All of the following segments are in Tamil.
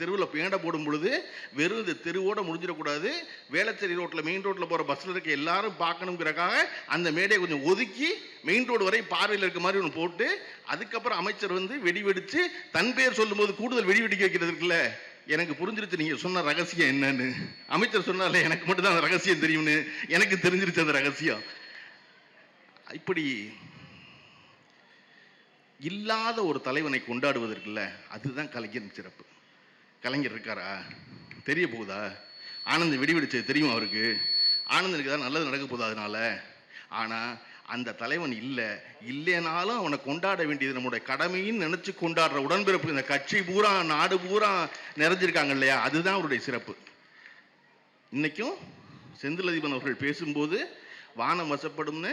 தெருவில் பேண்டை போடும் பொழுது வெறும் இந்த தெருவோட முடிஞ்சிடக்கூடாது. வேளச்சேரி ரோட்டில் மெயின் ரோட்டில் போகிற பஸ்ஸில் இருக்க எல்லாரும் பார்க்கணுங்கிறக்காக அந்த மேடையை கொஞ்சம் ஒதுக்கி மெயின் ரோடு வரை பார்வையில் இருக்க மாதிரி ஒன்று போட்டு அதுக்கப்புறம் அமைச்சர் வந்து வெடி வெடிச்சு தன் பேர் சொல்லும்போது கூடுதல் வெடி வெடிக்க வைக்கிறது இருக்குல்ல? எனக்கு புரிஞ்சிருச்சு நீங்க சொன்ன ரகசியம் என்னன்னு. அமைச்சர் சொன்னால எனக்கு மட்டும் தான் அந்த ரகசியம் தெரியும்னு. எனக்கு தெரிஞ்சிருச்சு அந்த ரகசியம். இப்படி இல்லாத ஒரு தலைவனை கொண்டாடுவதற்குல்ல அதுதான் கலைஞரின் சிறப்பு. கலைஞர் இருக்காரா? தெரிய போகுதா? ஆனந்த் வெடி வெடிச்சது தெரியும் அவருக்கு. ஆனந்தனுக்கு தான் நல்லது நடக்க போகுது அதனால? ஆனால் அந்த தலைவன் இல்லை. இல்லைனாலும் அவனை கொண்டாட வேண்டியது நம்முடைய கடமைன்னு நினச்சி கொண்டாடுற உடன்பிறப்பு. இந்த கட்சி பூரா நாடு பூரா நிறைஞ்சிருக்காங்க இல்லையா? அதுதான் அவருடைய சிறப்பு. இன்னைக்கும் செந்திலதிபன் அவர்கள் பேசும்போது வானம் வசப்படும்னு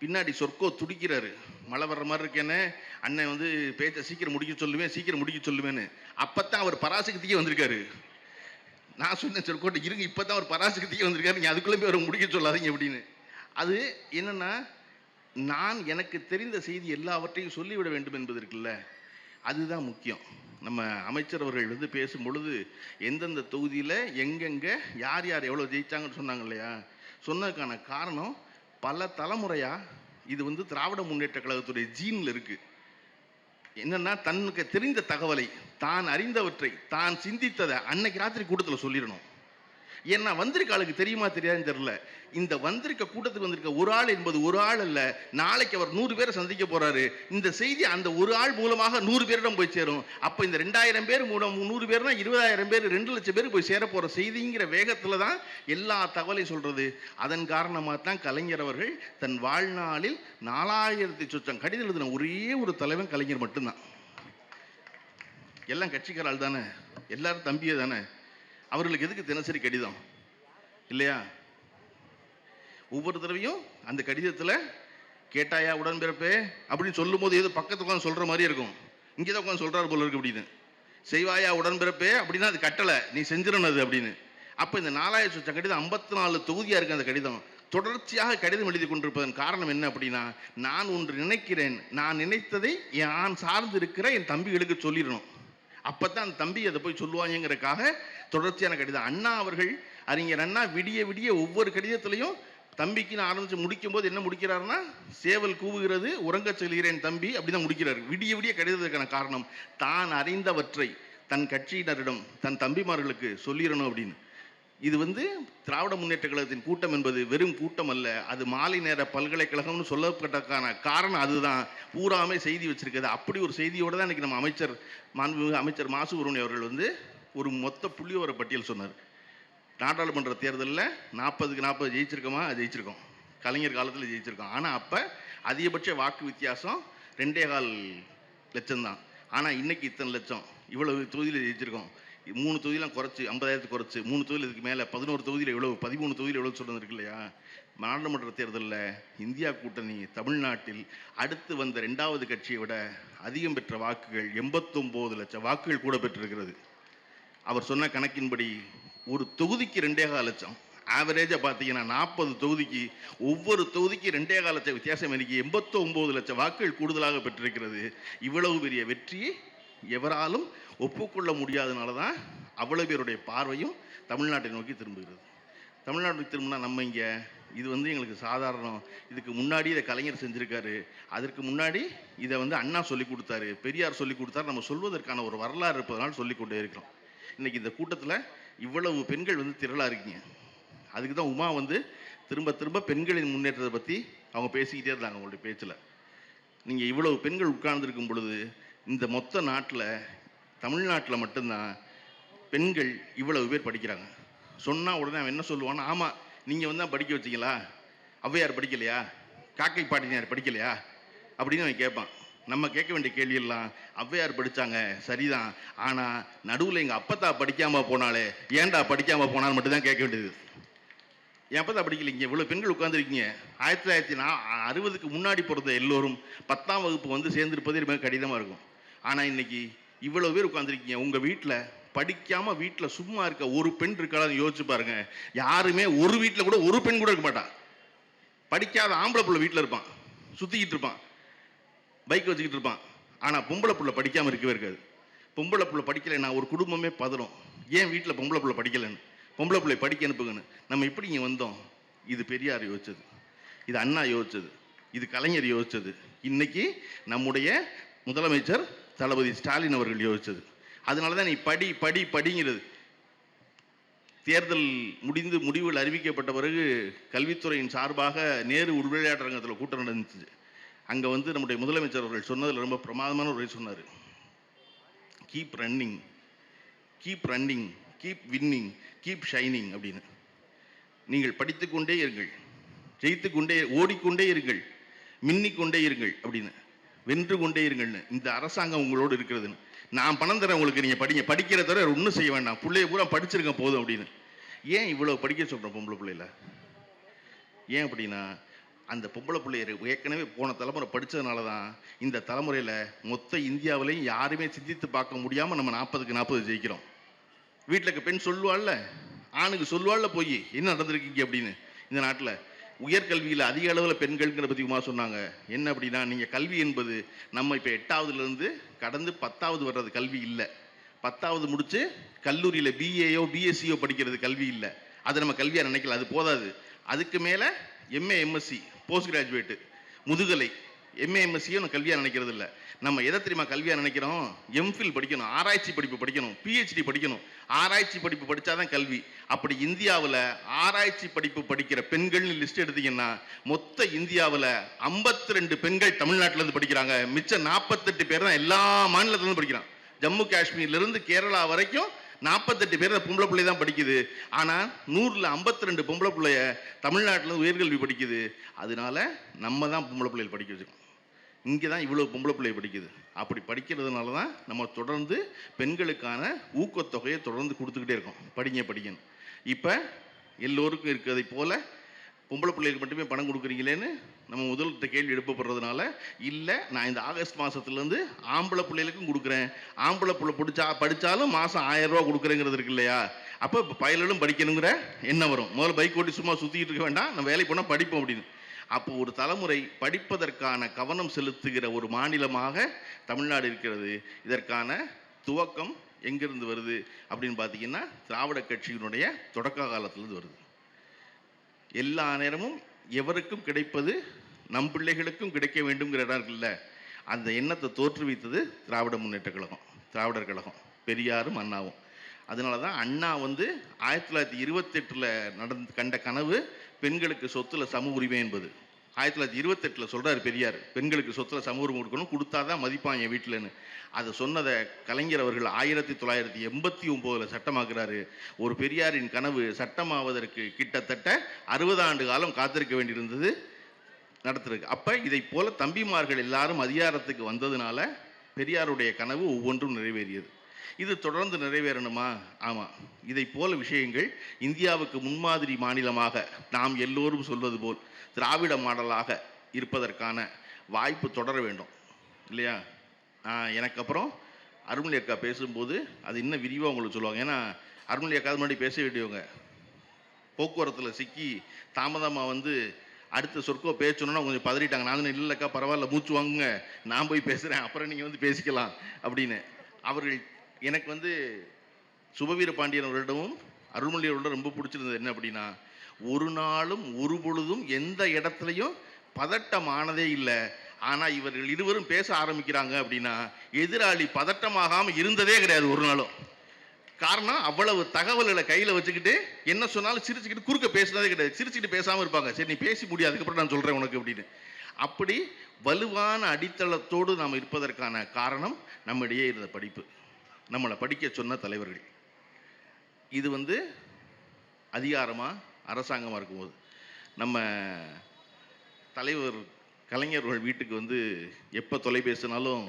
பின்னாடி சொர்க்கோ துடிக்கிறாரு. மழை வர்ற மாதிரி இருக்கேன்னு அண்ணன் வந்து பேச்ச சீக்கிரம் முடிக்க சொல்லுவேன் சீக்கிரம் முடிக்க சொல்லுவேன்னு. அப்பத்தான் அவர் பராசக்திக்கே வந்திருக்காரு. நான் சொன்னேன் சொர்க்கோட்டை இருங்க இப்போ தான் அவர் பராசக்திக்கே வந்திருக்காரு. நீங்கள் அதுக்குள்ளே போய் அவரை முடிக்க சொல்லாதீங்க அப்படின்னு. அது என்னென்னா நான் எனக்கு தெரிந்த செய்தி எல்லாவற்றையும் சொல்லிவிட வேண்டும் என்பது இருக்குல்ல? அதுதான் முக்கியம். நம்ம அமைச்சர் அவர்கள் வந்து பேசும் பொழுது எந்தெந்த தொகுதியில் எங்கெங்கே யார் யார் எவ்வளோ ஜெயித்தாங்கன்னு சொன்னாங்க இல்லையா? சொன்னதுக்கான காரணம் பல தலைமுறையாக இது வந்து திராவிட முன்னேற்ற கழகத்துடைய ஜீனில் இருக்குது என்னன்னா தனக்கு தெரிந்த தகவலை தான் அறிந்தவற்றை தான் சிந்தித்ததை அன்னைக்கு ராத்திரி கூட்டத்தில் சொல்லிடணும். ஏன்னா வந்திருக்க ஆளுக்கு தெரியுமா தெரியாதுன்னு தெரியல. இந்த வந்திருக்க கூட்டத்துக்கு வந்திருக்க ஒரு ஆள் என்பது ஒரு ஆள் அல்ல. நாளைக்கு அவர் நூறு பேரை சந்திக்க போறாரு. இந்த செய்தி அந்த ஒரு ஆள் மூலமாக நூறு பேரிடம் போய் சேரும். அப்ப இந்த ரெண்டாயிரம் பேர் மூலம் நூறு பேர்னா இருபதாயிரம் பேர் ரெண்டு லட்சம் பேர் போய் சேர போற செய்திங்கிற வேகத்துல தான் எல்லா தகவலையும் சொல்றது. அதன் காரணமாக தான் கலைஞர் அவர்கள் தன் வாழ்நாளில் நாலாயிரத்தி சொச்சம் கடிதம் எழுதின ஒரே ஒரு தலைவன் கலைஞர் மட்டும்தான். எல்லாம் கட்சிக்காரால் தானே. எல்லாரும் தம்பியே தானே. அவர்களுக்கு எதுக்கு தினசரி கடிதம்? இல்லையா? ஒவ்வொரு தடவையும் அந்த கடிதத்தில் கேட்டாயா உடன்பிறப்பே? அப்படின்னு சொல்லும் போது ஏதோ பக்கத்து உட்காந்து சொல்ற மாதிரி இருக்கும். இங்கே தான் உட்காந்து சொல்றாரு போல இருக்கு அப்படின்னு. செய்வாயா உடன்பிறப்பே? அப்படின்னா அது கட்டளை நீ செஞ்சிடணும் அது அப்படின்னு. அப்போ இந்த நாலாயிரம் சொச்ச கடிதம் ஐம்பத்தி நாலு தொகுதியாக இருக்கு அந்த கடிதம். தொடர்ச்சியாக கடிதம் எழுதி கொண்டிருப்பதன் காரணம் என்ன அப்படின்னா நான் ஒன்று நினைக்கிறேன். நான் நினைத்ததை நான் சார்ந்து இருக்கிற என் தம்பிகளுக்கு சொல்லிடணும். அப்பதான் அந்த தம்பி அதை போய் சொல்லுவாங்கிறக்காக தொடர்ச்சியான கடிதம் அண்ணா அவர்கள் அறிஞர் அண்ணா விடிய விடிய ஒவ்வொரு கடிதத்திலையும் தம்பிக்கின்னு ஆரம்பித்து முடிக்கும் போது என்ன முடிக்கிறாருன்னா சேவல் கூவுகிறது உறங்கச் செல்கிறேன் தம்பி அப்படிதான் முடிக்கிறார். விடிய விடிய கடிதத்துக்கான காரணம் தான் அறிந்தவற்றை தன் கட்சியினரிடம் தன் தம்பிமார்களுக்கு சொல்லிடணும் அப்படின்னு. இது வந்து திராவிட முன்னேற்ற கழகத்தின் கூட்டம் என்பது வெறும் கூட்டம் அல்ல. அது மாலை நேர பல்கலைக்கழகம்னு சொல்லப்பட்டக்கான காரணம் அதுதான். பூராமே செய்தி வச்சிருக்கிறது அப்படி ஒரு செய்தியோட தான் இன்னைக்கு நம்ம அமைச்சர் மாண்புமிகு அமைச்சர் மாசு உருணி அவர்கள் வந்து ஒரு மொத்த புள்ளியோர பட்டியல் சொன்னார். நாடாளுமன்ற தேர்தலில் நாற்பதுக்கு நாற்பது ஜெயிச்சிருக்கோமா? ஜெயிச்சிருக்கோம். கலைஞர் காலத்தில் ஜெயிச்சிருக்கோம். ஆனால் அப்போ அதிகபட்ச வாக்கு வித்தியாசம் ரெண்டே கால் லட்சம் தான் ஆனால் இன்னைக்கு இத்தனை லட்சம். இவ்வளவு தொகுதியில் ஜெயிச்சிருக்கோம். மூணு தொகுதியெலாம் குறைச்சி ஐம்பதாயிரத்து குறைச்சி மூணு தொகுதியில் இதுக்கு மேலே பதினோரு தொகுதியில் எவ்வளவு பதிமூணு தொகுதியில் எவ்வளோ சொல்றது இருக்கு இல்லையா? நாடாளுமன்ற தேர்தலில் இந்தியா கூட்டணி தமிழ்நாட்டில் அடுத்து வந்த ரெண்டாவது கட்சியை விட அதிகம் பெற்ற வாக்குகள் எண்பத்தொம்போது லட்சம் வாக்குகள் கூட பெற்றிருக்கிறது. அவர் சொன்ன கணக்கின்படி ஒரு தொகுதிக்கு ரெண்டே கால் லட்சம் ஆவரேஜாக பார்த்தீங்கன்னா நாற்பது தொகுதிக்கு ஒவ்வொரு தொகுதிக்கு ரெண்டே கால் லட்சம் வித்தியாசம் இன்னைக்கு எண்பத்தொம்போது ஒன்பது லட்சம் வாக்குகள் கூடுதலாக பெற்றிருக்கிறது. இவ்வளவு பெரிய வெற்றியை எவராலும் ஒப்புக்கொள்ள முடியாதனால தான் அவ்வளவு பேருடைய பார்வையும் தமிழ்நாட்டை நோக்கி திரும்புகிறது. தமிழ்நாட்டுக்கு திரும்பினா நம்ம இங்கே இது வந்து எங்களுக்கு சாதாரணம் இதுக்கு முன்னாடி இதை கலைஞர் செஞ்சுருக்காரு அதற்கு முன்னாடி இதை வந்து அண்ணா சொல்லி கொடுத்தாரு பெரியார் சொல்லி கொடுத்தாரு நம்ம சொல்வதற்கான ஒரு வரலாறு இருப்பதனால் சொல்லி கொண்டே இருக்கிறோம். இன்றைக்கி இந்த கூட்டத்தில் இவ்வளவு பெண்கள் வந்து திரளாக இருக்கீங்க. அதுக்கு தான் உமா வந்து திரும்ப திரும்ப பெண்களின் முன்னேற்றத்தை பற்றி அவங்க பேசிக்கிட்டே இருந்தாங்க அவங்களுடைய பேச்சில். நீங்கள் இவ்வளவு பெண்கள் உட்கார்ந்துருக்கும் பொழுது இந்த மொத்த நாட்டில் தமிழ்நாட்டில் மட்டும்தான் பெண்கள் இவ்வளவு பேர் படிக்கிறாங்க. சொன்னால் உடனே அவன் என்ன சொல்லுவான்னா ஆமாம் நீங்கள் வந்து தான் படிக்க வச்சீங்களா? ஔவையார் படிக்கலையா? காக்கை பாட்டினார் படிக்கலையா? அப்படின்னு அவன் கேட்பான். நம்ம கேட்க வேண்டிய கேள்வி எல்லாம் ஔவையார் படிச்சாங்க சரிதான். ஆனால் நடுவில் எங்கள் அப்பத்தா படிக்காமல் போனாலே ஏன்டா படிக்காமல் போனான்னு மட்டும்தான் கேட்க வேண்டியது. என் அப்பத்தா படிக்கலைங்க இவ்வளோ பெண்கள் உட்காந்துருக்கீங்க ஆயிரத்தி தொள்ளாயிரத்தி நா அறுபதுக்கு முன்னாடி பிறந்த எல்லோரும் பத்தாம் வகுப்பு வந்து சேர்ந்திருப்பதே ரொம்ப கடினமாக இருக்கும். ஆனால் இன்னைக்கு இவ்வளோ பேர் உட்காந்துருக்கீங்க உங்கள் வீட்டில் படிக்காம வீட்டில் சும்மா இருக்க ஒரு பெண் இருக்காளான்னு யோசிச்சு பாருங்க. யாருமே ஒரு வீட்டில் கூட ஒரு பெண் கூட இருக்க மாட்டா. படிக்காத ஆம்பளை பிள்ளை வீட்டில் இருப்பான். சுற்றிக்கிட்டு இருப்பான். பைக் வச்சுக்கிட்டு இருப்பான். ஆனால் பொம்பளை பிள்ளை படிக்காமல் இருக்கவே இருக்காது. பொம்பளை புள்ள படிக்கலைன்னா ஒரு குடும்பமே பதறும். ஏன் வீட்டில் பொம்பளை பிள்ளை படிக்கலைன்னு? பொம்பளை பிள்ளை படிக்க அனுப்புங்கன்னு. நம்ம எப்படி இங்கே வந்தோம்? இது பெரியார் யோசிச்சது. இது அண்ணா யோசிச்சது. இது கலைஞர் யோசிச்சது. இன்னைக்கு நம்முடைய முதலமைச்சர் தளபதி ஸ்டாலின் அவர்கள் யோசித்தது அதனால தான் நீ படி படி படிங்கிறது. தேர்தல் முடிந்து முடிவுகள் அறிவிக்கப்பட்ட பிறகு கல்வித்துறையின் சார்பாக நேரு உள்விளையாட்டரங்கத்தில் கூட்டம் நடந்துச்சு. அங்கே வந்து நம்முடைய முதலமைச்சர் அவர்கள் சொன்னதில் ரொம்ப பிரமாதமான ஒரு சொன்னார். Keep running keep running keep winning keep shining அப்படின்னு. நீங்கள் படித்துக்கொண்டே இருங்கள். ஜெயித்து கொண்டே ஓடிக்கொண்டே இருங்கள். மின்னிக்கொண்டே இருங்கள் அப்படின்னு. வென்று கொண்டே இருங்கள்னு. இந்த அரசாங்கம் உங்களோடு இருக்கிறதுன்னு. நான் பணம் தரேன் உங்களுக்கு நீங்கள் படிங்க. படிக்கிற தவிர ஒன்றும் செய்ய வேண்டாம். பிள்ளைய பூரா படிச்சிருக்கேன் போதும் அப்படின்னு. ஏன் இவ்வளோ படிக்க சொல்கிறோம் பொம்பளை பிள்ளையில? ஏன் அப்படின்னா அந்த பொம்பளை பிள்ளையர் ஏற்கனவே போன தலைமுறை படித்ததுனால தான் இந்த தலைமுறையில் மொத்த இந்தியாவிலையும் யாருமே சிந்தித்து பார்க்க முடியாமல் நம்ம நாற்பதுக்கு நாற்பது ஜெயிக்கிறோம். வீட்டில் இருக்க பெண் சொல்லுவாள்ல ஆணுக்கு சொல்லுவாள்ல போய் என்ன நடந்திருக்கீங்க? அப்படின்னு. இந்த நாட்டில் உயர்கல்வியில் அதிக அளவில் பெண்கள்ங்கிற பற்றி உமா சொன்னாங்க. என்ன அப்படின்னா நீங்கள் கல்வி என்பது நம்ம இப்போ எட்டாவதுலேருந்து கடந்து பத்தாவது வர்றது கல்வி இல்லை. பத்தாவது முடித்து கல்லூரியில் பிஏயோ பிஎஸ்சியோ படிக்கிறது கல்வி இல்லை. அதை நம்ம கல்வியாக நினைக்கல. அது போதாது. அதுக்கு மேலே எம்ஏ எம்எஸ்சி போஸ்ட் கிராஜுவேட்டு முதுகலை எம்ஏ எம்எஸ்சியும் கல்வியாக நினைக்கிறது இல்லை நம்ம எதை தெரியுமா கல்வியாக நினைக்கிறோம்? எம்ஃபில் படிக்கணும் ஆராய்ச்சி படிப்பு படிக்கணும் பிஹெச்டி படிக்கணும். ஆராய்ச்சி படிப்பு படித்தாதான் கல்வி. அப்படி இந்தியாவில் ஆராய்ச்சி படிப்பு படிக்கிற பெண்கள்னு லிஸ்ட் எடுத்தீங்கன்னா மொத்த இந்தியாவில் 52 ரெண்டு பெண்கள் தமிழ்நாட்டிலேருந்து படிக்கிறாங்க. மிச்சம் நாற்பத்தெட்டு பேர் தான் எல்லா மாநிலத்திலேருந்து படிக்கிறான். ஜம்மு காஷ்மீர்லேருந்து கேரளா வரைக்கும் நாற்பத்தெட்டு பேர் பொம்பளை பிள்ளை தான் படிக்குது. ஆனால் நூறில் 52 ரெண்டு பொம்பளை பிள்ளைய தமிழ்நாட்டில் உயர்கல்வி படிக்குது. அதனால நம்ம தான் பொம்பளை பிள்ளைகள் படிக்க வச்சுக்கோம் இங்கே தான் இவ்வளோ பொம்பளை பிள்ளை படிக்குது. அப்படி படிக்கிறதுனால தான் நம்ம தொடர்ந்து பெண்களுக்கான ஊக்கத்தொகையை தொடர்ந்து கொடுத்துக்கிட்டே இருக்கோம். படிங்க படிங்கன்னு. இப்போ எல்லோருக்கும் இருக்கிறதை போல் பொம்பளை பிள்ளைகளுக்கு மட்டுமே பணம் கொடுக்குறீங்களேன்னு நம்ம முதல்கிட்ட கேள்வி எழுப்பப்படுறதுனால இல்லை நான் இந்த ஆகஸ்ட் மாதத்துலேருந்து ஆம்பளை பிள்ளைகளுக்கும் கொடுக்குறேன். ஆம்பளை பிள்ளை பிடிச்சா படித்தாலும் மாதம் ஆயிரம் ரூபா கொடுக்குறேங்கிறது இருக்கு இல்லையா? அப்போ இப்போ பயலும் படிக்கணுங்கிற எண்ணம் வரும். முதல்ல பைக் ஓட்டி சும்மா சுற்றிக்கிட்டு இருக்க வேண்டாம். நான் வேலைக்கு போனால் படிப்போம் அப்படின்னு. அப்போ ஒரு தலைமுறை படிப்பதற்கான கவனம் செலுத்துகிற ஒரு மாநிலமாக தமிழ்நாடு இருக்கிறது. இதற்கான துவக்கம் எங்கிருந்து வருது? அப்படின்னு பார்த்தீங்கன்னா திராவிட கட்சியினுடைய தொடக்க காலத்திலிருந்து வருது. எல்லா நேரமும் எவருக்கும் கிடைப்பது நம் பிள்ளைகளுக்கும் கிடைக்க வேண்டுங்கிற இடம் இருக்குல்ல அந்த எண்ணத்தை தோற்றுவித்தது திராவிட முன்னேற்ற கழகம் திராவிடர் கழகம் பெரியாரும் அண்ணாவும். அதனால தான் அண்ணா வந்து ஆயிரத்தி தொள்ளாயிரத்தி இருபத்தெட்டில் நடந்து கண்ட கனவு பெண்களுக்கு சொத்துல சம உரிமை என்பது. ஆயிரத்தி தொள்ளாயிரத்தி இருபத்தெட்டில் சொல்கிறார் பெரியார் பெண்களுக்கு சொத்துல சம உரிமை கொடுக்கணும் கொடுத்தாதான் மதிப்பான் என் வீட்டிலன்னு அதை சொன்னதை கலைஞர் அவர்கள் ஆயிரத்தி தொள்ளாயிரத்தி எண்பத்தி ஒம்போதில் சட்டமாக்குறாரு. ஒரு பெரியாரின் கனவு சட்டமாவதற்கு கிட்டத்தட்ட அறுபது ஆண்டு காலம் காத்திருக்க வேண்டியிருந்தது நடத்திருக்கு. அப்போ இதை போல தம்பிமார்கள் எல்லாரும் அதிகாரத்துக்கு வந்ததுனால பெரியாருடைய கனவு ஒவ்வொன்றும் நிறைவேறியது. இது தொடர்ந்து நிறைவேறணுமா? ஆமாம் இதை போல விஷயங்கள் இந்தியாவுக்கு முன்மாதிரி மாநிலமாக நாம் எல்லோரும் சொல்வது போல் திராவிட மாடலாக இருப்பதற்கான வாய்ப்பு தொடர வேண்டும். இல்லையா? ஆஹ் எனக்கு அப்புறம் அருள்மொழி அக்கா பேசும்போது அது இன்னும் விரிவாக உங்களுக்கு சொல்லுவாங்க. ஏன்னா அருள்மொழி அக்கா முன்னாடி பேச வேண்டியவங்க. போக்குவரத்தில் சிக்கி தாமதமாக வந்து அடுத்த சொற்கோ பேசணும்னா கொஞ்சம் பதறிட்டாங்க. நான் இல்லைக்கா பரவாயில்ல மூச்சு வாங்குங்க. நான் போய் பேசுகிறேன் அப்புறம் நீங்கள் வந்து பேசிக்கலாம். அப்படின்னு. அவர்கள் எனக்கு வந்து சுபவீர பாண்டியன் அவரிடமும் அருள்மொழி அவர்களிடம் ரொம்ப பிடிச்சிருந்தது என்ன அப்படின்னா ஒரு நாளும் ஒரு பொழுதும் எந்த இடத்துலையும் பதட்டமானதே இல்லை. ஆனால் இவர்கள் இருவரும் பேச ஆரம்பிக்கிறாங்க அப்படின்னா எதிராளி பதட்டமாகாமல் இருந்ததே கிடையாது ஒரு நாளும். காரணம் அவ்வளவு தகவல்களை கையில் வச்சுக்கிட்டு என்ன சொன்னாலும் சிரிச்சுக்கிட்டு குறுக்க பேசுனதே கிடையாது. சிரிச்சுக்கிட்டு பேசாமல் இருப்பாங்க. சரி நீ பேசி முடியாது அதுக்கப்புறம் நான் சொல்கிறேன் உனக்கு அப்படின்னு. அப்படி வலுவான அடித்தளத்தோடு நாம் இருப்பதற்கான காரணம் நம்மிடையே இருந்த படிப்பு. நம்மளை படிக்க சொன்ன தலைவர்கள். இது வந்து அதிகாரமாக அரசாங்கமாக இருக்கும்போது. நம்ம தலைவர் கலைஞர்கள் வீட்டுக்கு வந்து எப்போ தொலைபேசினாலும்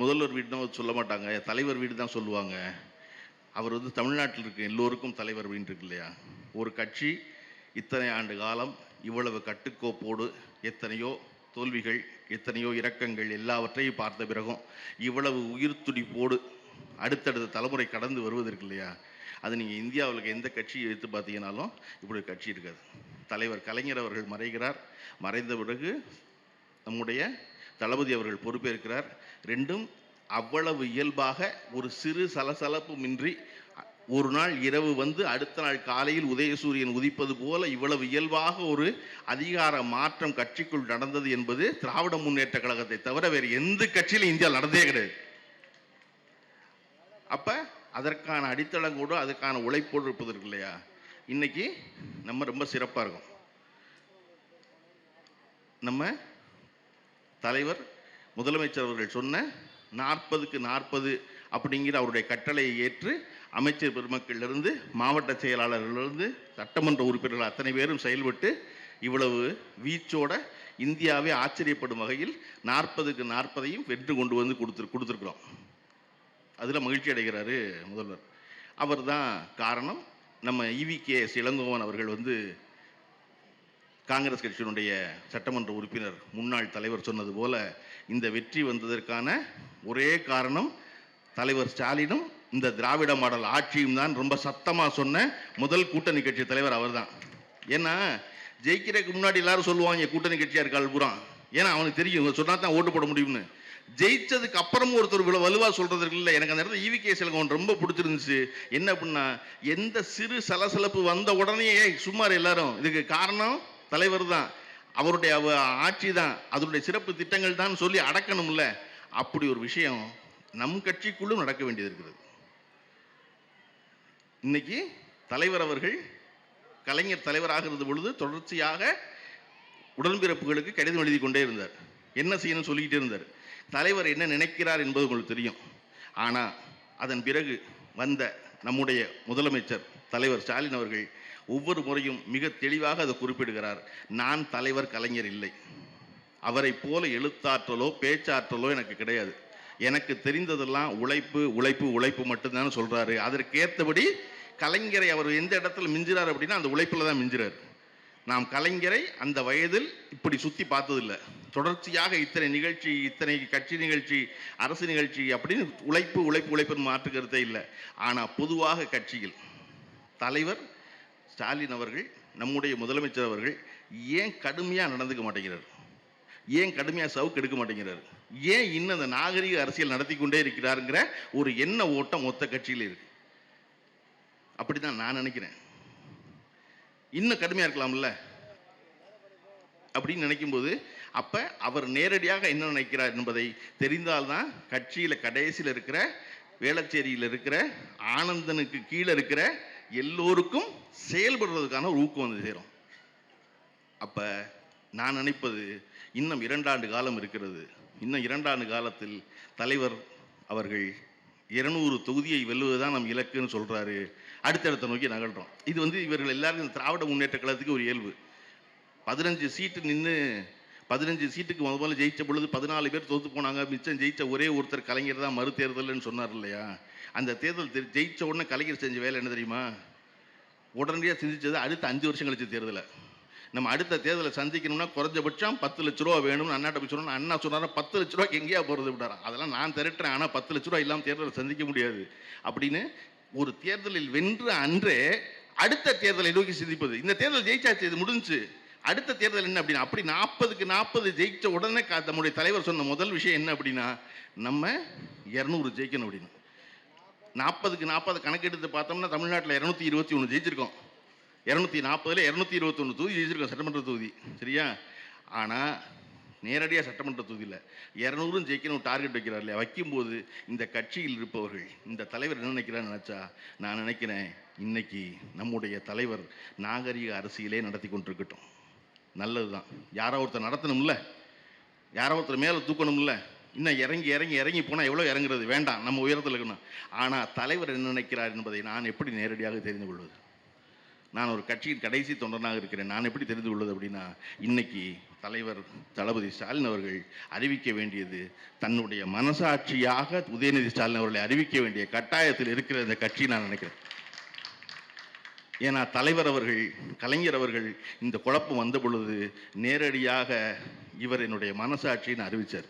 முதல்வர் வீடு தான் சொல்ல மாட்டாங்க. தலைவர் வீடு தான் சொல்லுவாங்க. அவர் வந்து தமிழ்நாட்டில் இருக்க எல்லோருக்கும் தலைவர் அப்படின்னு இருக்கு இல்லையா? ஒரு கட்சி இத்தனை ஆண்டு காலம் இவ்வளவு கட்டுக்கோப்போடு எத்தனையோ தோல்விகள் எத்தனையோ இரக்கங்கள் எல்லாவற்றையும் பார்த்த பிறகும் இவ்வளவு உயிர் துடிப்போடு அடுத்தடுத்த தலைமுறை கடந்து வருவதற்கு இல்லையா? அது நீங்கள் இந்தியாவில் எந்த கட்சியை எடுத்து பார்த்தீங்கன்னாலும் இப்படி ஒரு கட்சி இருக்காது. தலைவர் கலைஞர் அவர்கள் மறைகிறார். மறைந்த பிறகு நம்முடைய தளபதி அவர்கள் பொறுப்பேற்கிறார். ரெண்டும் அவ்வளவு இயல்பாக ஒரு சிறு சலசலப்புமின்றி ஒரு நாள் இரவு வந்து அடுத்த நாள் காலையில் உதயசூரியன் உதிப்பது போல இவ்வளவு இயல்பாக ஒரு அதிகார மாற்றம் கட்சிக்குள் நடந்தது என்பது திராவிட முன்னேற்ற கழகத்தை தவிர வேறு எந்த கட்சியிலும் இந்தியாவில் நடந்தே கிடையாது. அப்போ அதற்கான அடித்தளங்கூட அதுக்கான உழைப்போடு இருப்பது இருக்கு இல்லையா? இன்னைக்கு நம்ம ரொம்ப சிறப்பாக இருக்கும். நம்ம தலைவர் முதலமைச்சர் அவர்கள் சொன்ன நாற்பதுக்கு நாற்பது அப்படிங்கிற அவருடைய கட்டளையை ஏற்று அமைச்சர் பெருமக்களிலிருந்து மாவட்ட செயலாளர்களிலிருந்து சட்டமன்ற உறுப்பினர்கள் அத்தனை பேரும் செயல்பட்டு இவ்வளவு வீச்சோட இந்தியாவே ஆச்சரியப்படும் வகையில் நாற்பதுக்கு நாற்பதையும் வென்று கொண்டு வந்து கொடுத்து கொடுத்துருக்குறோம். அதில் மகிழ்ச்சி அடைகிறாரு முதல்வர். அவர் தான் காரணம். நம்ம இவி கே இளங்கோவன் அவர்கள் வந்து காங்கிரஸ் கட்சியினுடைய சட்டமன்ற உறுப்பினர் முன்னாள் தலைவர் சொன்னது போல இந்த வெற்றி வந்ததற்கான ஒரே காரணம் தலைவர் ஸ்டாலினும் இந்த திராவிட மாடல் ஆட்சியும் தான் ரொம்ப சத்தமாக சொன்ன முதல் கூட்டணி கட்சி தலைவர் அவர்தான். ஏன்னா ஜெயிக்கிறதுக்கு முன்னாடி எல்லாரும் சொல்லுவாங்க கூட்டணி கட்சியாக இருக்காள் பூரா. ஏன்னா அவனுக்கு தெரியும் சொன்னா தான் ஓட்டு போட முடியும்னு. ஜெயிச்சதுக்கு அப்புறமும் ஒருத்தர் இவ்வளவு வலுவா சொல்றது இல்லை. எனக்கு அந்த இடத்துல ஈவி கே ரொம்ப பிடிச்சிருந்துச்சு. என்ன அப்படின்னா எந்த சிறு சலசலப்பு வந்த உடனே "ஏய், எல்லாரும். இதுக்கு காரணம் தலைவர் தான். அவருடைய ஆட்சி தான். அதனுடைய சிறப்பு திட்டங்கள் தான் சொல்லி அடக்கணும்ல. அப்படி ஒரு விஷயம் நம் கட்சிக்குள்ளும் நடக்க வேண்டியது இருக்கிறது. இன்னைக்கு தலைவர் அவர்கள் கலைஞர் தலைவராக இருந்த பொழுது தொடர்ச்சியாக உடன்பிறப்புகளுக்கு கடிதம் எழுதி கொண்டே இருந்தார். என்ன செய்யணும்னு சொல்லிக்கிட்டே இருந்தார். தலைவர் என்ன நினைக்கிறார் என்பது உங்களுக்கு தெரியும். ஆனால் அதன் பிறகு வந்த நம்முடைய முதலமைச்சர் தலைவர் ஸ்டாலின் அவர்கள் ஒவ்வொரு முறையும் மிக தெளிவாக அதை குறிப்பிடுகிறார். நான் தலைவர் கலைஞர் இல்லை. அவரை போல எழுத்தாற்றலோ பேச்சாற்றலோ எனக்கு கிடையாது. எனக்கு தெரிந்ததெல்லாம் உழைப்பு உழைப்பு உழைப்பு மட்டும்தான் சொல்கிறாரு அதற்கேற்றபடி கலைஞரை அவர் எந்த இடத்துல மிஞ்சுறார் அப்படின்னா அந்த உழைப்பில் தான் மிஞ்சுறார். நாம் கலைஞரை அந்த வயதில் இப்படி சுற்றி பார்த்ததில்லை. தொடர்ச்சியாக இத்தனை நிகழ்ச்சி இத்தனை கட்சி நிகழ்ச்சி அரசு நிகழ்ச்சி அப்படின்னு உழைப்பு உழைப்பு உழைப்புன்னு மாற்று கருத்தே இல்லை. ஆனா பொதுவாக கட்சியில் தலைவர் ஸ்டாலின் அவர்கள் நம்முடைய முதலமைச்சர் அவர்கள் ஏன் கடுமையா நடந்துக்க மாட்டேங்கிறார்? ஏன் கடுமையா சவுக்கு எடுக்க மாட்டேங்கிறார்? ஏன் இன்னும் அந்த நாகரிக அரசியல் நடத்தி கொண்டே இருக்கிறாருங்கிற ஒரு எண்ண ஓட்டம் மொத்த கட்சியில் இருக்கு. அப்படிதான் நான் நினைக்கிறேன். இன்னும் கடுமையா இருக்கலாம்ல? அப்படின்னு நினைக்கும்போது அப்போ அவர் நேரடியாக என்ன நினைக்கிறார் என்பதை தெரிந்தால்தான் கட்சியில் கடைசியில் இருக்கிற வேளச்சேரியில் இருக்கிற ஆனந்தனுக்கு கீழே இருக்கிற எல்லோருக்கும் செயல்படுறதுக்கான ஒரு ஊக்கம் வந்து சேரும். அப்போ நான் நினைப்பது இன்னும் இரண்டாண்டு காலம் இருக்கிறது. இன்னும் இரண்டாண்டு காலத்தில் தலைவர் அவர்கள் இருநூறு தொகுதியை வெல்லுவதுதான் நம் இலக்குன்னு சொல்கிறாரு அடுத்தடுத்த நோக்கி நகழ்கிறோம் இது வந்து இவர்கள் எல்லாருக்கும் இந்த திராவிட முன்னேற்ற கழகத்துக்கு ஒரு இயல்பு. பதினஞ்சு சீட்டு நின்று பதினஞ்சு சீட்டுக்கு முத முதல்ல ஜெயிச்ச பொழுது பதினாலு பேர் தோத்து போனாங்க மிச்சம் ஜெயிச்ச ஒரே ஒருத்தர் கலைஞர் தான் மறு தேர்தல்னு சொன்னார் இல்லையா? அந்த தேர்தல் தெ- ஜெயிச்ச உடனே கலைஞர் செஞ்ச வேலை என்ன தெரியுமா? உடனடியாக சிந்திச்சது அடுத்த அஞ்சு வருஷம் கழிச்சு தேர்தலை. நம்ம அடுத்த தேர்தலை சந்திக்கணும்னா குறைஞ்சபட்சம் பத்து லட்ச ரூபா வேணும்னு அண்ணாட்ட போய் சொன்னா அண்ணா சொன்னாரா பத்து லட்ச ரூபாய்க்கு எங்கேயா போகிறது விட்டாரா? அதெல்லாம் நான் திரட்டுறேன் ஆனால் பத்து லட்ச ரூபா இல்லாமல் தேர்தலை சந்திக்க முடியாது. அப்படின்னு ஒரு தேர்தலில் வென்ற அன்றே அடுத்த தேர்தலை நோக்கி சிந்திப்பது. இந்த தேர்தல் ஜெயிச்சாச்சு இது முடிஞ்சுச்சு. அடுத்த தேர்தல் என்ன அப்படின்னா அப்படி நாற்பதுக்கு நாற்பது ஜெயிச்ச உடனே க நம்முடைய தலைவர் சொன்ன முதல் விஷயம் என்ன அப்படின்னா நம்ம இரநூறு ஜெயிக்கணும் அப்படின்னு. நாற்பதுக்கு நாற்பது கணக்கெடுத்து பார்த்தோம்னா தமிழ்நாட்டில் இரநூத்தி இருபத்தி ஒன்று ஜெயிச்சிருக்கோம். இரநூத்தி நாற்பதுல இரநூத்தி இருபத்தொன்று தொகுதி ஜெயிச்சிருக்கோம் சட்டமன்ற தொகுதி. சரியா? ஆனால் நேரடியாக சட்டமன்ற தொகுதியில் இரநூறும் ஜெயிக்கணும் டார்கெட் வைக்கிறார் இல்லையா? வைக்கும்போது இந்த கட்சியில் இருப்பவர்கள் இந்த தலைவர் என்ன நினைக்கிறான்னு நினச்சா நான் நினைக்கிறேன் இன்னைக்கு நம்முடைய தலைவர் நாகரிக அரசியலே நடத்தி கொண்டிருக்கட்டும். நல்லது தான் யாரோ ஒருத்தர் நடத்தணும்ல? யாரோ ஒருத்தர் மேலே தூக்கணும்ல? இன்னும் இறங்கி இறங்கி இறங்கி போனால் எவ்வளோ இறங்குறது? வேண்டாம் நம்ம உயரத்தில் இருக்கணும். ஆனால் தலைவர் என்ன நினைக்கிறார் என்பதை நான் எப்படி நேரடியாக தெரிந்து கொள்வது? நான் ஒரு கட்சியின் கடைசி தொண்டனாக இருக்கிறேன். நான் எப்படி தெரிந்து கொள்வது அப்படின்னா இன்னைக்கு தலைவர் தளபதி ஸ்டாலின் அவர்கள் அறிவிக்க வேண்டியது தன்னுடைய மனசாட்சியாக உதயநிதி ஸ்டாலின் அவர்களை அறிவிக்க வேண்டிய கட்டாயத்தில் இருக்கிற இந்த கட்சி நான் நினைக்கிறேன். ஏன்னா தலைவர் அவர்கள் கலைஞர் அவர்கள் இந்த குழப்பம் வந்த பொழுது நேரடியாக இவர் என்னுடைய மனசாட்சின்னு அறிவித்தார்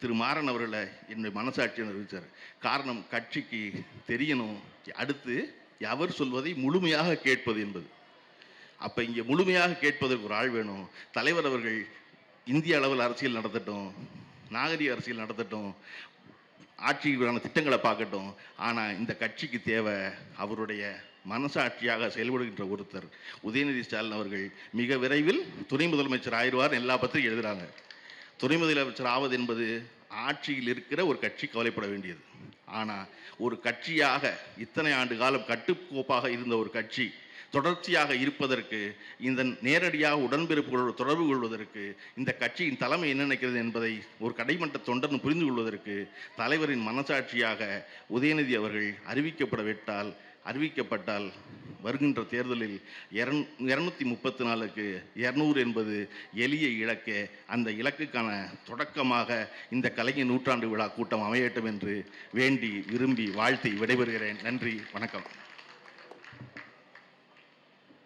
திரு மாறன் அவர்களை என்னுடைய மனசாட்சின்னு அறிவித்தார் காரணம் கட்சிக்கு தெரியணும். அடுத்து அவர் சொல்வதை முழுமையாக கேட்பது என்பது. அப்போ இங்கே முழுமையாக கேட்பதற்கு ஒரு ஆள் வேணும். தலைவர் அவர்கள் இந்திய அளவில் அரசியல் நடத்தட்டும் நாகரிக அரசியல் நடத்தட்டும் ஆட்சிக்கான திட்டங்களை பார்க்கட்டும். ஆனால் இந்த கட்சிக்கு தேவை அவருடைய மனசாட்சியாக செயல்படுகின்ற ஒருத்தர். உதயநிதி ஸ்டாலின் அவர்கள் மிக விரைவில் துணை முதலமைச்சர் ஆயிடுவார் எல்லா பத்திரிகை எழுதுறாங்க. துணை முதலமைச்சர் ஆவது என்பது ஆட்சியில் இருக்கிற ஒரு கட்சி கவலைப்பட வேண்டியது. ஆனால் ஒரு கட்சியாக இத்தனை ஆண்டு காலம் கட்டுக்கோப்பாக இருந்த ஒரு கட்சி தொடர்ச்சியாக இருப்பதற்கு இந்த நேரடியாக உடன்பிறப்புகளோடு தொடர்பு கொள்வதற்கு இந்த கட்சியின் தலைமை என்ன நினைக்கிறது என்பதை ஒரு கடைமட்ட தொண்டர்னு புரிந்து கொள்வதற்கு தலைவரின் மனசாட்சியாக உதயநிதி அவர்கள் அறிவிக்கப்பட விட்டால் அறிவிக்கப்பட்டால் வருகின்ற தேர்தலில் இரநூ இரநூத்தி முப்பத்தி நாலுக்கு இரநூறு என்பது எளிய இலக்கே அந்த இலக்குக்கான தொடக்கமாக இந்த கலைஞர் நூற்றாண்டு விழா கூட்டம் அமையட்டும் என்று வேண்டி விரும்பி வாழ்த்தி விடைபெறுகிறேன். நன்றி வணக்கம்.